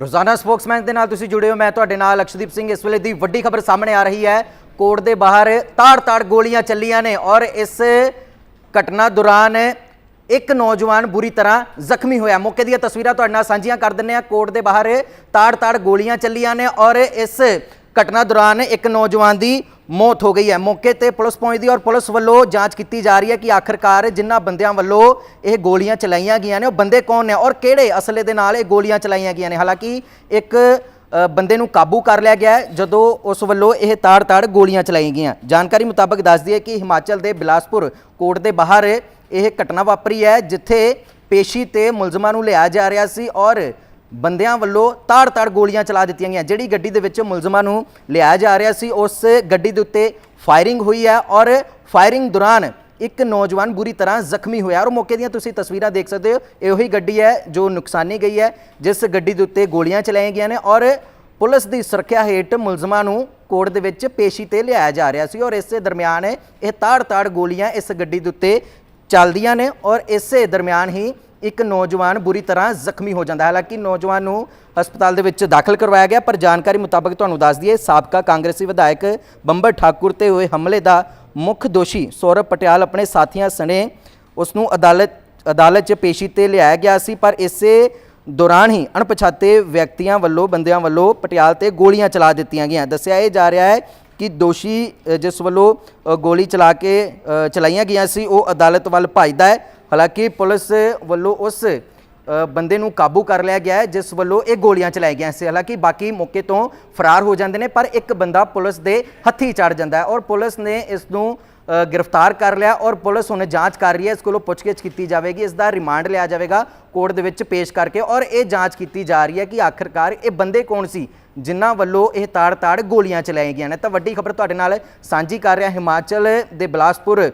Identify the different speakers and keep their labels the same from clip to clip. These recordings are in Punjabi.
Speaker 1: ਰੋਜ਼ਾਨਾ ਸਪੋਕਸਮੈਨ ਦੇ ਨਾਲ ਤੁਸੀਂ ਜੁੜੇ ਹੋ। ਮੈਂ ਤੁਹਾਡੇ ਨਾਲ ਅਕਸ਼ਦੀਪ ਸਿੰਘ। ਇਸ ਵੇਲੇ ਦੀ ਵੱਡੀ ਖਬਰ ਸਾਹਮਣੇ ਆ ਰਹੀ ਹੈ। ਕੋਰਟ ਦੇ ਬਾਹਰ ਤਾੜ-ਤਾੜ ਗੋਲੀਆਂ ਚੱਲੀਆਂ ਨੇ ਔਰ ਇਸ ਘਟਨਾ ਦੌਰਾਨ ਇੱਕ ਨੌਜਵਾਨ ਬੁਰੀ ਤਰ੍ਹਾਂ ਜ਼ਖਮੀ ਹੋਇਆ। ਮੌਕੇ ਦੀਆਂ ਤਸਵੀਰਾਂ ਤੁਹਾਡੇ ਨਾਲ ਸਾਂਝੀਆਂ ਕਰ ਦਿੰਨੇ ਆ ਕੋਰਟ ਦੇ ਬਾਹਰ ਤਾੜ-ਤਾੜ ਗੋਲੀਆਂ ਚੱਲੀਆਂ ਨੇ ਔਰ ਇਸ ਘਟਨਾ ਦੌਰਾਨ ਇੱਕ ਨੌਜਵਾਨ ਦੀ ਮੌਤ ਹੋ ਗਈ ਹੈ। ਮੌਕੇ ਤੇ ਪੁਲਿਸ ਪਹੁੰਚਦੀ ਔਰ ਪੁਲਿਸ ਵੱਲੋਂ ਜਾਂਚ ਕੀਤੀ ਜਾ ਰਹੀ ਹੈ ਕਿ ਆਖਰਕਾਰ ਜਿਨ੍ਹਾਂ ਬੰਦਿਆਂ ਵੱਲੋਂ ਇਹ ਗੋਲੀਆਂ ਚਲਾਈਆਂ ਗਈਆਂ ਨੇ, ਉਹ ਬੰਦੇ ਕੌਣ ਨੇ ਔਰ ਕਿਹੜੇ ਅਸਲੇ ਦੇ ਨਾਲ ਇਹ ਗੋਲੀਆਂ ਚਲਾਈਆਂ ਗਈਆਂ ਨੇ? ਹਾਲਾਂਕਿ ਇੱਕ ਬੰਦੇ ਨੂੰ ਕਾਬੂ ਕਰ ਲਿਆ ਗਿਆ ਜਦੋਂ ਉਸ ਵੱਲੋਂ ਇਹ ਤਾੜ-ਤਾੜ ਗੋਲੀਆਂ ਚਲਾਈਆਂ ਗਈਆਂ। ਜਾਣਕਾਰੀ ਮੁਤਾਬਕ ਦੱਸਦੀ ਹੈ ਕਿ ਹਿਮਾਚਲ ਦੇ ਬਿਲਾਸਪੁਰ ਕੋਰਟ ਦੇ ਬਾਹਰ ਇਹ ਘਟਨਾ ਵਾਪਰੀ ਹੈ, ਜਿੱਥੇ ਪੇਸ਼ੀ ਤੇ ਮੁਲਜ਼ਮਾਂ ਨੂੰ ਲਿਆ ਜਾ ਰਿਹਾ ਸੀ ਔਰ ਬੰਦਿਆਂ ਵੱਲੋਂ ਤਾੜ-ਤਾੜ ਗੋਲੀਆਂ ਚਲਾ ਦਿੱਤੀਆਂ ਗਈਆਂ। ਜਿਹੜੀ ਗੱਡੀ ਦੇ ਵਿੱਚ ਮੁਲਜ਼ਮਾਂ ਨੂੰ ਲਿਆਇਆ ਜਾ ਰਿਹਾ ਸੀ, ਉਸ ਗੱਡੀ ਦੇ ਉੱਤੇ ਫਾਇਰਿੰਗ ਹੋਈ ਹੈ ਔਰ ਫਾਇਰਿੰਗ ਦੌਰਾਨ ਇੱਕ ਨੌਜਵਾਨ ਬੁਰੀ ਤਰ੍ਹਾਂ ਜ਼ਖਮੀ ਹੋਇਆ। ਔਰ ਮੌਕੇ ਦੀਆਂ ਤੁਸੀਂ ਤਸਵੀਰਾਂ ਦੇਖ ਸਕਦੇ ਹੋ, ਇਹੋ ਹੀ ਗੱਡੀ ਹੈ ਜੋ ਨੁਕਸਾਨੀ ਗਈ ਹੈ, ਜਿਸ ਗੱਡੀ ਦੇ ਉੱਤੇ ਗੋਲੀਆਂ ਚਲਾਈਆਂ ਗਈਆਂ ਨੇ ਔਰ ਪੁਲਿਸ ਦੀ ਸੁਰੱਖਿਆ ਹੇਠ ਮੁਲਜ਼ਮਾਂ ਨੂੰ ਕੋਰਟ ਦੇ ਵਿੱਚ ਪੇਸ਼ੀ ਤੇ ਲਿਆਇਆ ਜਾ ਰਿਹਾ ਸੀ। ਔਰ ਇਸੇ ਦਰਮਿਆਨ ਇਹ ਤਾੜ-ਤਾੜ ਗੋਲੀਆਂ ਇਸ ਗੱਡੀ ਦੇ ਉੱਤੇ ਚੱਲਦੀਆਂ ਨੇ ਔਰ ਇਸੇ ਦਰਮਿਆਨ ਹੀ ਇੱਕ ਨੌਜਵਾਨ ਬੁਰੀ ਤਰ੍ਹਾਂ ਜ਼ਖਮੀ ਹੋ ਜਾਂਦਾ ਹੈ। ਹਾਲਾਂਕਿ ਨੌਜਵਾਨ ਨੂੰ ਹਸਪਤਾਲ ਦੇ ਵਿੱਚ ਦਾਖਲ ਕਰਵਾਇਆ ਗਿਆ, ਪਰ ਜਾਣਕਾਰੀ ਮੁਤਾਬਕ ਤੁਹਾਨੂੰ ਦੱਸ ਦਈਏ, ਸਾਬਕਾ ਕਾਂਗਰਸੀ ਵਿਧਾਇਕ ਬੰਬਰ ਠਾਕੁਰ ਤੇ ਹੋਏ ਹਮਲੇ ਦਾ ਮੁੱਖ ਦੋਸ਼ੀ ਸੌਰਵ ਪਟਿਆਲ ਆਪਣੇ ਸਾਥੀਆਂ ਸਣੇ ਉਸ ਨੂੰ ਅਦਾਲਤ ਅਦਾਲਤ 'ਚ ਪੇਸ਼ੀ ਤੇ ਲਿਆਇਆ ਗਿਆ ਸੀ, ਪਰ ਇਸੇ ਦੌਰਾਨ ਹੀ ਅਣਪਛਾਤੇ ਵਿਅਕਤੀਆਂ ਵੱਲੋਂ, ਬੰਦਿਆਂ ਵੱਲੋਂ ਪਟਿਆਲ ਤੇ ਗੋਲੀਆਂ ਚਲਾ ਦਿੱਤੀਆਂ ਗਈਆਂ। ਦੱਸਿਆ ਇਹ ਜਾ ਰਿਹਾ ਹੈ ਕਿ ਦੋਸ਼ੀ ਜਿਸ ਵੱਲੋਂ ਗੋਲੀ ਚਲਾ ਕੇ ਚਲਾਈਆਂ ਗਈਆਂ ਸੀ, ਉਹ ਅਦਾਲਤ ਵੱਲ ਭੱਜਦਾ ਹੈ। ਹਾਲਾਂਕਿ ਪੁਲਿਸ ਵੱਲੋਂ ਉਸ ਬੰਦੇ ਨੂੰ ਕਾਬੂ ਕਰ ਲਿਆ ਗਿਆ ਹੈ, ਜਿਸ ਵੱਲੋਂ ਇਹ ਗੋਲੀਆਂ ਚਲਾਈ ਗਈਆਂ ਸੀ। ਹਾਲਾਂਕਿ ਬਾਕੀ ਮੌਕੇ ਤੋਂ ਫਰਾਰ ਹੋ ਜਾਂਦੇ ਨੇ, ਪਰ ਇੱਕ ਬੰਦਾ ਪੁਲਿਸ ਦੇ ਹੱਥੀ ਚੜ ਜਾਂਦਾ ਹੈ ਔਰ ਪੁਲਿਸ ਨੇ ਇਸ ਨੂੰ ਗ੍ਰਿਫਤਾਰ ਕਰ ਲਿਆ ਔਰ ਪੁਲਿਸ ਹੁਣ ਜਾਂਚ ਕਰ ਰਹੀ ਹੈ। ਇਸ ਕੋਲੋਂ ਪੁੱਛਗਿੱਛ ਕੀਤੀ ਜਾਵੇਗੀ, ਇਸ ਦਾ ਰਿਮਾਂਡ ਲਿਆ ਜਾਵੇਗਾ ਕੋਰਟ ਦੇ ਵਿੱਚ ਪੇਸ਼ ਕਰਕੇ ਔਰ ਇਹ ਜਾਂਚ ਕੀਤੀ ਜਾ ਰਹੀ ਹੈ ਕਿ ਆਖਰਕਾਰ ਇਹ ਬੰਦੇ ਕੌਣ ਸੀ, ਜਿਨ੍ਹਾਂ ਵੱਲੋਂ ਇਹ ਤਾੜ-ਤਾੜ ਗੋਲੀਆਂ ਚਲਾਈਆਂ ਗਈਆਂ ਨੇ। ਤਾਂ ਵੱਡੀ ਖਬਰ ਤੁਹਾਡੇ ਨਾਲ ਸਾਂਝੀ ਕਰ ਰਿਹਾ ਹਿਮਾਚਲ ਦੇ ਬਿਲਾਸਪੁਰ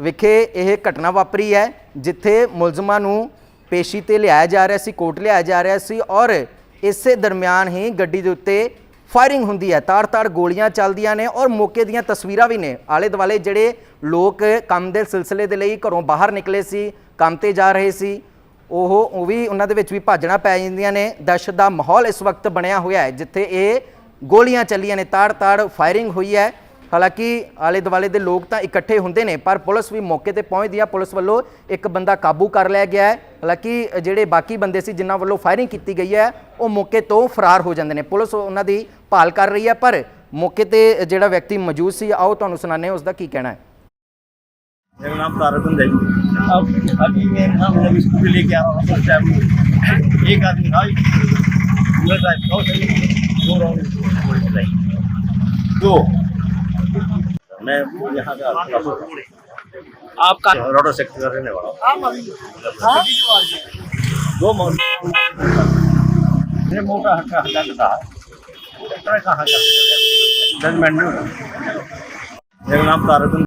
Speaker 1: ਵਿਖੇ ਇਹ ਘਟਨਾ ਵਾਪਰੀ ਹੈ, ਜਿੱਥੇ ਮੁਲਜ਼ਮਾਂ ਨੂੰ ਪੇਸ਼ੀ ਤੇ ਲਿਆਇਆ ਜਾ ਰਿਹਾ ਸੀ, ਕੋਰਟ ਲਿਆਇਆ ਜਾ ਰਿਹਾ ਸੀ ਔਰ ਇਸੇ ਦਰਮਿਆਨ ਹੀ ਗੱਡੀ ਦੇ ਉੱਤੇ ਫਾਇਰਿੰਗ ਹੁੰਦੀ ਹੈ। ਤਾੜ-ਤਾੜ ਗੋਲੀਆਂ ਚੱਲਦੀਆਂ ਨੇ ਔਰ ਮੌਕੇ ਦੀਆਂ ਤਸਵੀਰਾਂ ਵੀ ਨੇ। ਆਲੇ ਦੁਆਲੇ ਜਿਹੜੇ ਲੋਕ ਕੰਮ ਦੇ ਸਿਲਸਿਲੇ ਦੇ ਲਈ ਘਰੋਂ ਬਾਹਰ ਨਿਕਲੇ ਸੀ, ਕੰਮ ਤੇ ਜਾ ਰਹੇ ਸੀ, ਉਹ ਉਹ ਵੀ ਉਹਨਾਂ ਦੇ ਵਿੱਚ ਵੀ ਭਾਜਣਾ ਪੈ ਜਾਂਦੀਆਂ ਨੇ। ਦਹਿਸ਼ਤ ਦਾ ਮਾਹੌਲ ਇਸ ਵਕਤ ਬਣਿਆ ਹੋਇਆ ਹੈ, ਜਿੱਥੇ ਇਹ ਗੋਲੀਆਂ ਚੱਲੀਆਂ ਨੇ। ਤਾੜ-ਤਾੜ ਫਾਇਰਿੰਗ ਹੋਈ ਹੈ। ਹਾਲਾਂਕਿ ਆਲੇ ਦੁਆਲੇ ਦੇ ਲੋਕ ਤਾਂ ਇਕੱਠੇ ਹੁੰਦੇ ਨੇ ਪਰ ਪੁਲਿਸ ਵੀ ਮੌਕੇ ਤੇ ਪਹੁੰਚਦੀ ਆ ਪੁਲਿਸ ਵੱਲੋਂ ਇੱਕ ਬੰਦਾ ਕਾਬੂ ਕਰ ਲਿਆ ਗਿਆ ਹੈ ਹਾਲਾਂਕਿ ਜਿਹੜੇ ਬਾਕੀ ਬੰਦੇ ਸੀ ਜਿਨ੍ਹਾਂ ਵੱਲੋਂ ਫਾਇਰਿੰਗ ਕੀਤੀ ਗਈ ਹੈ ਉਹ ਮੌਕੇ ਤੋਂ ਫਰਾਰ ਹੋ ਜਾਂਦੇ ਨੇ ਪੁਲਿਸ ਉਹਨਾਂ ਦੀ ਭਾਲ ਕਰ ਰਹੀ ਹੈ ਪਰ ਮੌਕੇ ਤੇ ਜਿਹੜਾ ਵਿਅਕਤੀ ਮੌਜੂਦ ਸੀ ਆਓ ਤੁਹਾਨੂੰ ਸੁਣਾਉਂਦੇ ਹਾਂ ਉਸ ਦਾ ਕੀ ਕਹਿਣਾ ਹੈ
Speaker 2: मेरा नाम तारक है अब अभी मैं हम जब स्कूटी लेके आ रहा हूँ उस टाइम एक आदमी था पूरा ड्राइव था सही दो राउंड गोली चलाई दो मैं यहाँ का
Speaker 3: आपका
Speaker 2: रोडो सेक्टर का रहने वाला दो मौत ये मोटा हटा हटा का था। ट्रक का जजमेंट मेरा नाम तारक